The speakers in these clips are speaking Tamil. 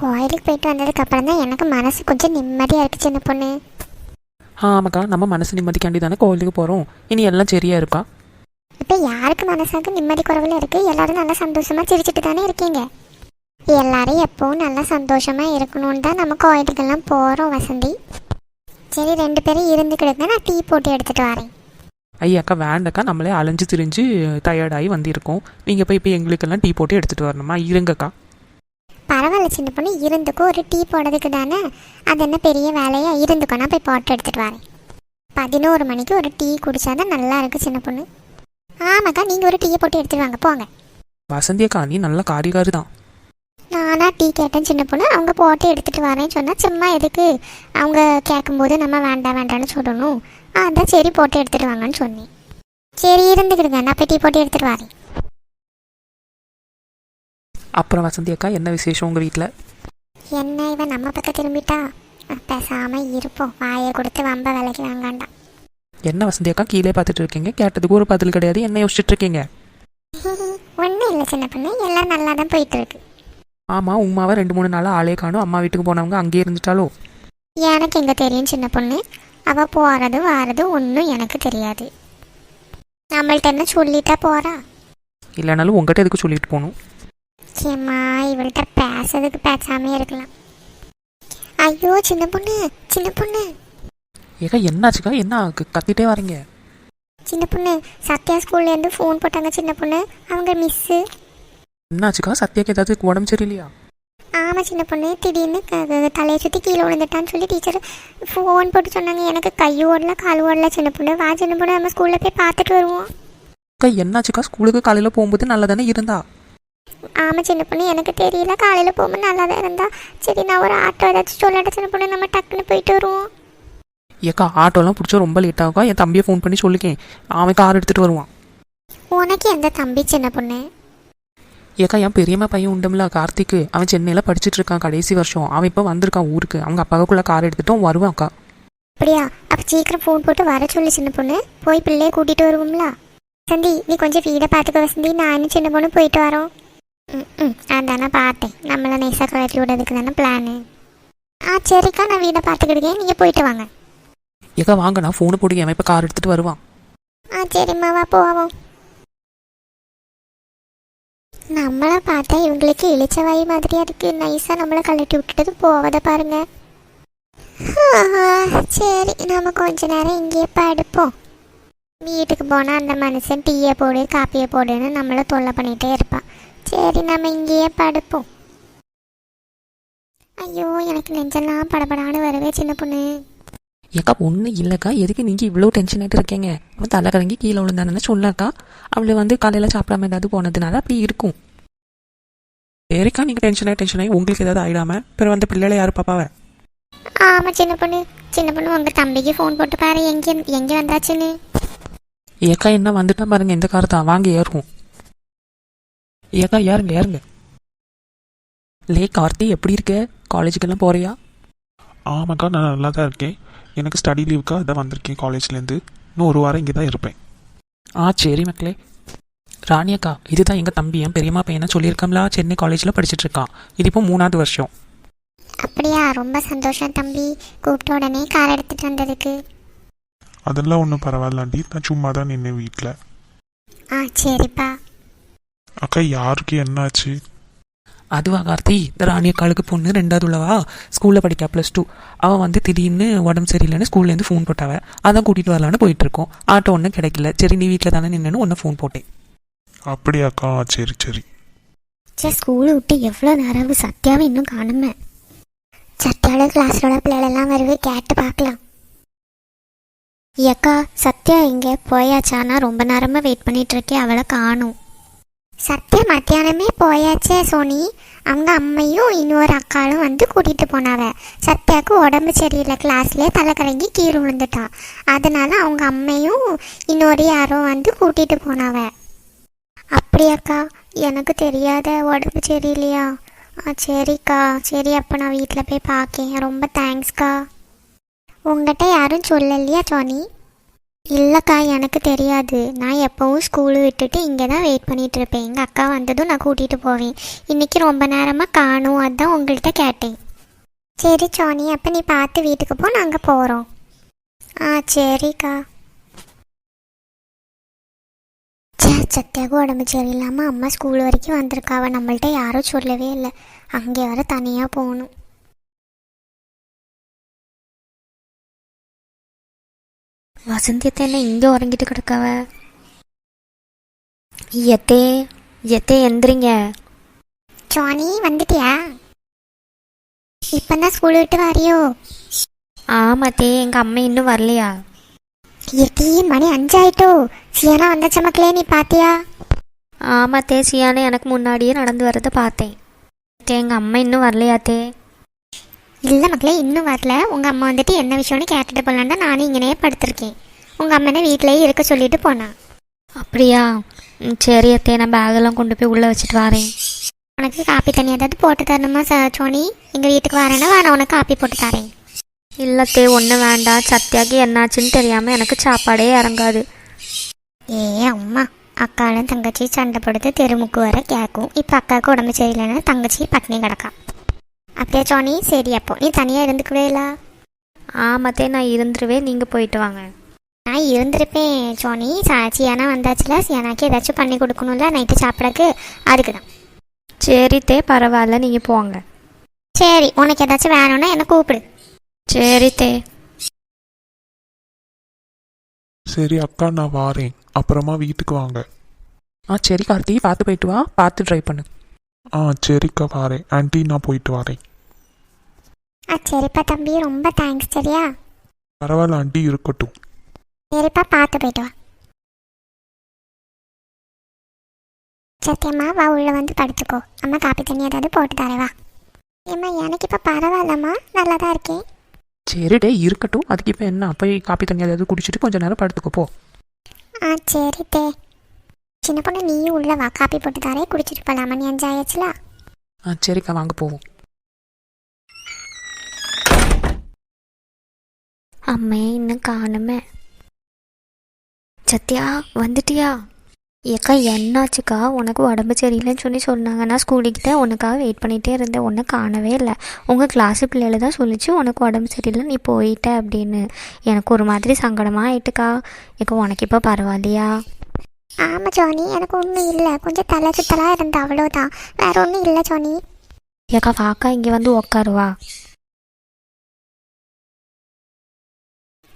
கோயிலுக்கு போயிட்டு வந்ததுக்கு அப்புறம் தான் எனக்கு மனசு கொஞ்சம் நிம்மதியாக இருக்கு சின்ன பொண்ணு. ஆமாக்கா நம்ம மனசு நிம்மதிக்காண்டி தானே கோயிலுக்கு போகிறோம் இனி எல்லாம் சரியா இருக்கா? இப்போ யாருக்கு மனசாக நிம்மதி குறைவில் இருக்கு? எல்லாரும் நல்லா சந்தோஷமா சிரிச்சிட்டு தானே இருக்கீங்க. எல்லாரும் எப்பவும் நல்லா சந்தோஷமா இருக்கணும்னு தான் நம்ம கோயிலுக்கெல்லாம் போகிறோம் வசந்தி. சரி ரெண்டு பேரும் இருந்துக்கிடுங்க நான் டீ போட்டு எடுத்துட்டு வரேன். ஐயாக்கா வேண்டக்கா நம்மளே அலைஞ்சு திரிஞ்சு டயர்டாகி வந்திருக்கோம். நீங்கள் போய் இப்போ எங்களுக்கெல்லாம் டீ போட்டு எடுத்துகிட்டு வரணுமா? இருங்கக்கா. பரவாயில்ல சின்ன பொண்ணு இருந்துக்கோ ஒரு டீ போடுறதுக்கு தானே அது என்ன பெரிய வேலையா? இருந்துக்கோ நான் போய் போட்டு எடுத்துட்டு வரேன். பதினோரு மணிக்கு ஒரு டீ குடிச்சாதான் நல்லா இருக்கு சின்ன பொண்ணு. ஆமாக்கா நீங்கள் ஒரு டீயை போட்டு எடுத்துட்டு வாங்க போங்க. வசந்தி அக்கா நீ நல்ல காரிகாரு தான். நானா டீ கேட்டேன் சின்ன பொண்ணு. அவங்க போட்டு எடுத்துட்டு வரேன்னு சொன்னா சும்மா எதுக்கு? அவங்க கேட்கும்போது நம்ம வேண்டாம் வேண்டாம்னு சொல்லணும். அதான் சரி போட்டு எடுத்துட்டு வாங்கன்னு சொன்னேன். சரி இருந்துக்கிடுங்க நான் போய் டீ போட்டு எடுத்துட்டு வரேன். அப்புறம் வசந்தி அக்கா என்ன விசேஷம் உங்கள் வீட்டில் என்ன இவன் நம்ம பக்கம் திரும்பிட்டா? பேசாம இருப்போம். வாயை கொடுத்து வம்ப விலைக்கு வாங்காண்டாம் என்ன வசந்தி அக்கா கீழே பார்த்துட்டு இருக்கீங்க. கேட்டதுக்கு ஒரு பதில் கிடையாது. என்ன யோசிச்சுட்டு இருக்கீங்க? ஒன்றும் இல்லை சின்ன பொண்ணு. எல்லாம் நல்லா தான் போயிட்டு இருக்கு ஆமாம் உமாவை ரெண்டு மூணு நாளாக ஆளே காணும். அம்மா வீட்டுக்கு போனவங்க அங்கேயே இருந்துட்டாலோ? எனக்கு எங்க தெரியும் சின்ன பொண்ணு. அவ போறது வாரது ஒன்றும் எனக்கு தெரியாது. நம்மள்ட்ட என்ன சொல்லிட்டா போறா? இல்லைனாலும் உங்கள்கிட்ட எதுக்கு சொல்லிட்டு போகணும்? ஏம்மா இவள்கிட்ட பேசுறதுக்கு பேசாமே இருக்கலாம். ஐயோ சின்ன பொண்ணு சின்ன பொண்ணு. ஏக்கா என்னாச்சுக்கா? என்ன க- கத்திட்டே வரீங்க. சின்ன பொண்ணு சத்யா ஸ்கூல்ல இருந்து ஃபோன் போட்டாங்க சின்ன பொண்ணு. அவங்க மிஸ்ஸு என்னாச்சுக்கா? சத்யாக்கு ஏதாவது உடம்பு சரியில்லையா? ஆமா சின்ன பொண்ணு. திடீர்னு க- க- தலையை சுற்றி கீழே விழுந்துட்டான்னு சொல்லி டீச்சர் ஃபோன் போட்டு சொன்னாங்க. எனக்கு கை ஓடல கால் ஓடல சின்ன பொண்ணு. வா சின்ன பொண்ணு நம்ம ஸ்கூல்ல போய் பார்த்துட்டு வருவோம். அக்கா என்னாச்சுக்கா? ஸ்கூலுக்கு காலையில் போகும்போது நல்லா தானே இருந்தா? ஆமா சின்ன பொண்ணு எனக்கு தெரியல. காலையில போகும்போது நல்லா தான் இருந்தா. சரி நான் ஒரு ஆட்டோ ஏதாச்சும் சொல்லட்ட சின்ன பொண்ணு நம்ம டக்குன்னு போயிட்டு வருவோம். ஏக்கா ஆட்டோலாம் பிடிச்சா ரொம்ப லேட் ஆகுக்கா என் தம்பியை ஃபோன் பண்ணி சொல்லிக்கேன். அவன் கார் எடுத்துகிட்டு வருவான். உனக்கு எந்த தம்பி சின்ன பொண்ணு? ஏக்கா என் பெரியம்மா பையன் உண்டும்ல கார்த்திக்கு. அவன் சென்னையில் படிச்சுட்டு இருக்கான் கடைசி வருஷம். அவன் இப்போ வந்திருக்கான் ஊருக்கு. அவங்க அப்பாவுக்குள்ள கார் எடுத்துட்டும் வருவான்க்கா. அப்படியா? அப்ப சீக்கிரம் ஃபோன் போட்டு வர சொல்லு சின்ன பொண்ணு. போய் பிள்ளைய கூட்டிட்டு வருவோம்ல. சந்தி நீ கொஞ்சம் வீடை பார்த்துக்க வசந்தி நானும் சின்ன பொண்ணு போயிட்டு வரோம். அதானே பார்த்தேன். நம்மள நைஸாக கழட்டி விடுறதுக்கு தானே பிளானு ஆ சரிக்கா நான் வீடை பார்த்துக்கிடுக்கேன். நீங்கள் போயிட்டு வாங்க. ஏக்கா வாங்க. நான் ஃபோனை போடுங்க அவன் இப்போ கார் எடுத்துகிட்டு வருவான். ஆ சரிம்மா வா போவோம். நம்மளை பார்த்தா இவங்களுக்கு இளிச்ச வாய் மாதிரியா இருக்கு. நைஸாக நம்மளை கழட்டி விட்டுட்டு போவதை பாருங்க. சரி. நம்ம கொஞ்ச நேரம் இங்கேயே படுப்போம் வீட்டுக்கு போனால் அந்த மனுஷன் டீயை போடு காப்பியை போடுன்னு நம்மளை தொல்லை பண்ணிகிட்டே இருப்பான். சரி நம்ம இங்கேயே படுப்போம். ஐயோ எனக்கு நெஞ்செல்லாம் படபடான்னு வரவே சின்ன பொண்ணு. ஏக்கா ஒன்றும் இல்லைக்கா. எதுக்கு நீங்கள் இவ்வளோ டென்ஷன் ஆகிட்டு இருக்கீங்க? அவன் தலை கறங்கி கீழே விழுந்தானே சொல்லக்கா அவளை வந்து காலையில் சாப்பிடாம ஏதாவது போனதுனால அப்படி இருக்கும். சரிக்கா நீங்கள் டென்ஷன் ஆகி டென்ஷன் ஆகி உங்களுக்கு ஏதாவது ஆயிடாம பிறகு வந்து பிள்ளைகளை யார் பாப்பாவ? ஆமாம் சின்ன பொண்ணு. சின்ன பொண்ணு உங்கள் தம்பிக்கு ஃபோன் போட்டு பாரு எங்கே எங்கே வந்தாச்சுன்னு. ஏக்கா என்ன வந்துட்டா பாருங்க இந்த கார் தான். வாங்க ஏறுவோம். ஏக்கா ஏறுங்க ஏறுங்க. லே கார்த்தி எப்படி இருக்க? காலேஜுக்கெல்லாம் போறியா? ஆமாக்கா நான் நல்லா தான் இருக்கேன். எனக்கு ஸ்டடி லீவுக்காக அதான் வந்திருக்கேன் காலேஜ்லேருந்து. இன்னும் ஒரு வாரம் இங்கே தான் இருப்பேன். ஆ சரி மக்களே. ராணி அக்கா இதுதான் எங்கள் தம்பி என் பெரியம்மா பையனை சொல்லியிருக்கோம்ல சென்னை காலேஜில் படிச்சுட்டு இருக்கான். இது இப்போ மூணாவது வருஷம். அப்படியா? ரொம்ப சந்தோஷம் தம்பி. கூப்பிட்ட உடனே கார் எடுத்துட்டு வந்ததுக்கு. அதெல்லாம் ஒன்றும் பரவாயில்லாண்டி நான் சும்மா தான் நின்று வீட்டில் ஆ சரிப்பா. அக்கா யாருக்கு என்னாச்சு? அதுவா கார்த்தி? இந்த ராணி அக்காளுக்கு பொண்ணு ரெண்டாவது உள்ளவா? ஸ்கூலில் படிக்கா ப்ளஸ் டூ அவள் வந்து திடீர்னு உடம்பு சரியில்லைன்னு ஸ்கூல்லேருந்து ஃபோன் போட்டாவ. அதான் கூட்டிகிட்டு வரலான்னு போயிட்டு இருக்கோம் ஆட்டோ ஒன்றும் கிடைக்கல. சரி நீ வீட்டில் தானே நின்னுன்னு ஒன்று ஃபோன் போட்டேன். அப்படியாக்கா சரி சரி. சே ஸ்கூலை விட்டு எவ்வளோ நேரம் சத்யாவை இன்னும் காணுமே. சத்யாவோட கிளாஸோட பிள்ளைகளெல்லாம் வருது. கேட்டு பார்க்கலாம். ஏக்கா சத்யா எங்கே? போயாச்சானா? ரொம்ப நேரமாக வெயிட் பண்ணிட்டு இருக்கேன் அவளை காணும். சத்யா மத்தியானமே போயாச்சே சோனி. அவங்க அம்மையும் இன்னொரு அக்காளும் வந்து கூட்டிட்டு போனாவ சத்யாவுக்கு உடம்பு சரியில்லை. கிளாஸ்லேயே தலை கலங்கி கீழே விழுந்துட்டா. அதனால அவங்க அம்மையும் இன்னொரு யாரோ வந்து கூட்டிட்டு போனாவ அப்படியாக்கா எனக்கு தெரியாத உடம்பு சரியில்லையா? ஆ சரிக்கா. சரி அப்போ நான் வீட்டில் போய் பார்க்கேன். ரொம்ப தேங்க்ஸ்க்கா உங்கள்கிட்ட யாரும் சொல்லலையா சோனி? இல்லைக்கா எனக்கு தெரியாது. நான் எப்போவும் ஸ்கூலு விட்டுட்டு இங்கே தான் வெயிட் பண்ணிகிட்டு இருப்பேன். எங்கள் அக்கா வந்ததும் நான் கூட்டிகிட்டு போவேன். இன்னைக்கு ரொம்ப நேரமாக காணும். அதான் உங்கள்கிட்ட கேட்டேன். சரி சோனி அப்போ நீ பார்த்து வீட்டுக்கு போ. நாங்கள் போகிறோம் ஆ சரிக்கா. சே சத்தியாக உடம்பு சரியில்லாமல் அம்மா ஸ்கூல் வரைக்கும் வந்திருக்காவ. நம்மள்ட்ட யாரும் சொல்லவே இல்லை. அங்கே வர தனியாக போகணும். வசந்தியத்தை என்ன இங்கே உறங்கிட்டு கிடக்காவ? எத்தே எத்தே எந்திரிங்க. சோனி வந்துட்டியா? இப்போதான் ஸ்கூல் விட்டு வரியோ? ஆமாத்தே எங்கள் அம்மா இன்னும் வரலையா? எட்டி மணி அஞ்சாயிட்டோ? சியானா வந்தாச்ச மக்களே நீ பாத்தியா? ஆமாத்தே சியானே எனக்கு முன்னாடியே நடந்து வரதை பார்த்தேன். எங்கள் அம்மா இன்னும் வரலையாத்தே? இல்லை மக்களே இன்னும் வரல. உங்கள் அம்மா வந்துட்டு என்ன விஷயம்னு கேட்டுட்டு போகலான்னு நானும் இங்கனே படுத்திருக்கேன். உங்கள் அம்மா என்ன வீட்டிலேயே இருக்க சொல்லிட்டு போனா. அப்படியா? சரி அத்தே நான் பேகெல்லாம் கொண்டு போய் உள்ளே வச்சுட்டு வரேன். உனக்கு காப்பி தண்ணி ஏதாவது போட்டு தரணுமா ச சோனி? எங்கள் வீட்டுக்கு வரேன்னா நான் உனக்கு காப்பி போட்டு தரேன். இல்லத்தே ஒன்றும் வேண்டாம். சத்யாக்கு என்னாச்சுன்னு தெரியாமல் எனக்கு சாப்பாடே இறங்காது. ஏ அம்மா. அக்காலும் தங்கச்சி சண்டை போடுறது தெருமுக்கு வர கேட்கும் இப்போ அக்காவுக்கு உடம்பு சரியில்லைன்னா தங்கச்சி பட்னி கிடக்கா. அப்படியே சோனி சரி அப்போ. நீ தனியாக இருந்துக்குவேலா ஆமாத்தே நான் இருந்துருவேன். நீங்கள் போயிட்டு வாங்க. நான் இருந்திருப்பேன் சோனி. சா சியானா வந்தாச்சுல சியானாக்கு ஏதாச்சும் பண்ணி கொடுக்கணும்ல நைட்டு சாப்பிடக்கு அதுக்கு தான். சரி தே பரவாயில்ல நீங்கள் போங்க. சரி உனக்கு ஏதாச்சும் வேணும்னா என்ன கூப்பிடு. சரி தே. சரி அக்கா நான் வாரேன். அப்புறமா வீட்டுக்கு வாங்க. ஆ சரி கார்த்தி பார்த்து போயிட்டு வா. பார்த்து ட்ரை பண்ணு. ஆ சரிக்கா வாரேன். ஆன்ட்டி நான் போயிட்டு வரேன். ஆ சரிப்பா தம்பி ரொம்ப தேங்க்ஸ் சரியா? பரவாயில்ல ஆண்டி இருக்கட்டும். சரிப்பா பார்த்து போயிட்டு வா. சத்தியம்மா வா உள்ள வந்து படுத்துக்கோ. அம்மா காப்பி தண்ணி ஏதாவது போட்டு தரேன் வா ஏம்மா எனக்கு இப்போ பரவாயில்லம்மா நல்லா தான் இருக்கேன். சரி டே இருக்கட்டும். அதுக்கு இப்போ என்ன? போய் காப்பி தண்ணி ஏதாவது குடிச்சிட்டு கொஞ்ச நேரம் படுத்துக்கோ போ. ஆ சரி தே. சின்ன பொண்ணு நீயும் உள்ள வா. காப்பி போட்டு தரேன் குடிச்சிட்டு போகலாமா நீ அஞ்சு ஆயாச்சுல ஆ சரிக்கா வாங்க போவோம். அம்மே இன்னும் காணுமே. சத்யா வந்துட்டியா? ஏக்கா என்னாச்சுக்கா? உனக்கு உடம்பு சரியில்லைன்னு சொல்லி சொன்னாங்க. நான் ஸ்கூலுக்கு தான் உனக்காக வெயிட் பண்ணிகிட்டே இருந்தேன். ஒன்றை காணவே இல்லை. உங்கள் கிளாஸு பிள்ளைகள தான் சொல்லிச்சு உனக்கு உடம்பு சரியில்லை நீ போயிட்ட அப்படின்னு. எனக்கு ஒரு மாதிரி சங்கடமாக ஆயிட்டுக்கா. ஏக்கா உனக்கு இப்போ பரவாயில்லையா? ஆமாம் ஜோனி. எனக்கு ஒன்றும் இல்லை. கொஞ்சம் தலை சுத்தலாக இருந்தா அவ்வளோதான் வேற ஒன்றும் இல்லை ஜோனி. ஏக்கா வாக்கா இங்கே வந்து உக்காருவா.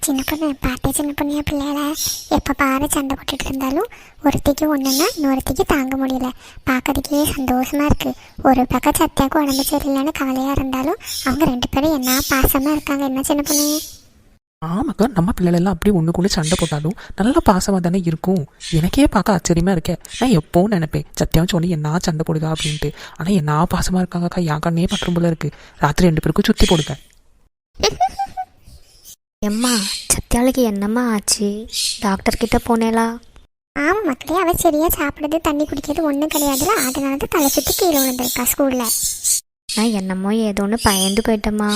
சின்ன பொண்ணு பாட்டே சின்ன பொண்ணு பிள்ளைகள எப்போ பாரு சண்டை போட்டுட்டு இருந்தாலும் ஒருத்திக்கு ஒன்றுன்னா இன்னொருத்திக்கு தாங்க முடியல. பார்க்கறதுக்கே சந்தோஷமா இருக்கு. ஒரு பக்கம் சத்தியாக்கு உடம்பு சரியில்லைன்னு கவலையாக இருந்தாலும் அவங்க ரெண்டு பேரும் என்ன பாசமாக இருக்காங்க என்ன சின்ன பொண்ணு? ஆமாக்கா நம்ம பிள்ளைகளெல்லாம் அப்படியே ஒன்றுக்குள்ளே சண்டை போட்டாலும் நல்லா பாசமாக தானே இருக்கும். எனக்கே பார்க்க ஆச்சரியமா இருக்கே. நான் எப்போவும் நினைப்பேன் சத்தியம் சொல்லி என்ன சண்டை போடுதா அப்படின்ட்டு. ஆனால் என்ன பாசமாக இருக்காங்கக்கா என் கண்ணே பற்றும் போல இருக்கு. ராத்திரி ரெண்டு பேருக்கும் சுற்றி போடுங்க. எம்மா சத்யாளுக்கு என்னம்மா ஆச்சு? டாக்டர் கிட்ட போனேலா ஆமாம் மக்களே அவள் சரியாக சாப்பிடுறது தண்ணி குடிக்கிறது ஒன்றும் கிடையாதுல அதனால தான் தலை சுற்றி கீழே விழுந்திருக்கா ஸ்கூலில் நான் என்னமோ ஏதோன்னு பயந்து போயிட்டேம்மா.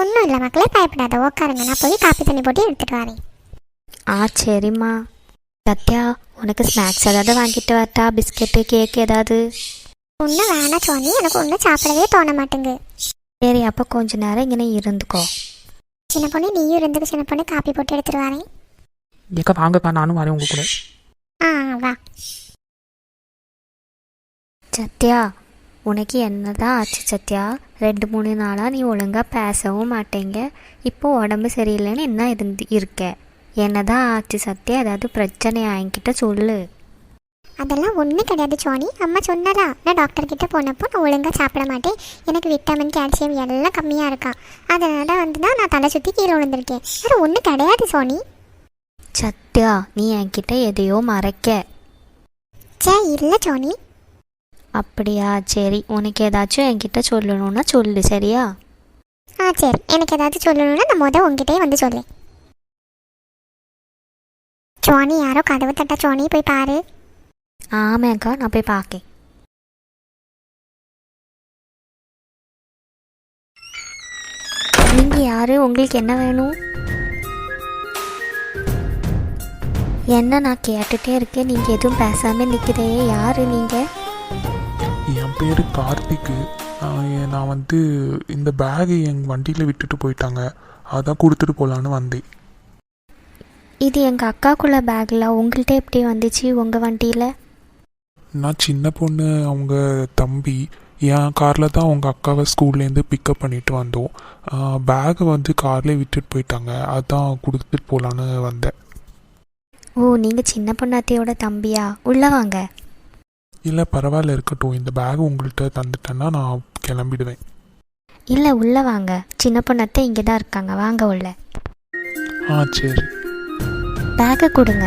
ஒன்றும் இல்லை மக்களே பயப்படாத. உட்காருங்க நான் போய் காப்பி தண்ணி போட்டு எடுத்துகிட்டு வரேன். ஆ சரிம்மா. சத்யா உனக்கு ஸ்நாக்ஸ் ஏதாவது வாங்கிட்டு வரட்டா? பிஸ்கெட்டு கேக் ஏதாவது? ஒன்றும் வேணாம் சோனி எனக்கு ஒன்றும் சாப்பிடவே தோண மாட்டேங்குது. சரி அப்போ கொஞ்ச நேரம் இங்கே இருந்துக்கோ. சின்ன பொண்ணு நீயும் இருந்துக்கு சின்ன பொண்ணு காப்பி போட்டு எடுத்துட்டு வரேன். வாங்கக்கா நானும் வரேன் உங்க கூட. ஆ வா. சத்யா உனக்கு என்னதான் ஆச்சு சத்யா? ரெண்டு மூணு நாளாக நீ ஒழுங்காக பேசவும் மாட்டேங்க. இப்போ உடம்பு சரியில்லைன்னு என்ன இருந்து இருக்க? என்னதான் ஆச்சு சத்யா? ஏதாவது பிரச்சனை என்கிட்ட சொல்லு. அதெல்லாம் ஒன்றும் கிடையாது சோனி அம்மா சொன்னதா நான் டாக்டர் கிட்ட போனப்போ நான் ஒழுங்காக சாப்பிட மாட்டேன். எனக்கு விட்டமின் கால்சியம் எல்லாம் கம்மியாக இருக்கான் அதனால வந்து தான் நான் தலை சுற்றி கீழே விழுந்திருக்கேன். வேறு ஒன்றும் கிடையாது சோனி சத்யா நீ என்கிட்ட எதையோ மறைக்க. சே இல்லை சோனி அப்படியா? சரி உனக்கு ஏதாச்சும் என்கிட்ட சொல்லணும்னா சொல்லு சரியா? ஆ சரி. எனக்கு ஏதாவது சொல்லணும்னா நான் மொதல் உங்ககிட்டயே வந்து சொல்லு சோனி யாரோ கதவு தட்ட சோனி போய் பாரு. ஆமாக்கா நான் போய் பார்க்கேன் நீங்கள் யாரு? உங்களுக்கு என்ன வேணும்? என்ன நான் கேட்டுட்டே இருக்கேன். நீங்கள் எதுவும் பேசாமல் நிற்கிறே யார் நீங்கள் என் பேர் கார்த்திக்கு. நான் வந்து இந்த பேகு என் வண்டியில் விட்டுட்டு போயிட்டாங்க. அதான் கொடுத்துட்டு போகலான்னு வந்தேன். இது எங்கள் அக்காக்குள்ள பேக்கில் உங்கள்கிட்ட எப்படி வந்துச்சு உங்கள் வண்டியில்? நான் சின்ன பொண்ணு அவங்க தம்பி என் காரில் தான் அவங்க அக்காவை ஸ்கூல்லேருந்து பிக்கப் பண்ணிட்டு வந்தோம். பேகை வந்து கார்லேயே விட்டுட்டு போயிட்டாங்க. அதான் கொடுத்துட்டு போகலான்னு வந்தேன். ஓ நீங்கள் சின்ன பொண்ணாத்தையோட தம்பியா? உள்ளே வாங்க. இல்லை பரவாயில்ல இருக்கட்டும். இந்த பேக் உங்கள்கிட்ட தந்துட்டேன்னா நான் கிளம்பிடுவேன். இல்லை உள்ளே வாங்க. சின்ன பொண்ணாத்தை இங்கே தான் இருக்காங்க. வாங்க உள்ள. ஆ சரி. பேக்கை கொடுங்க.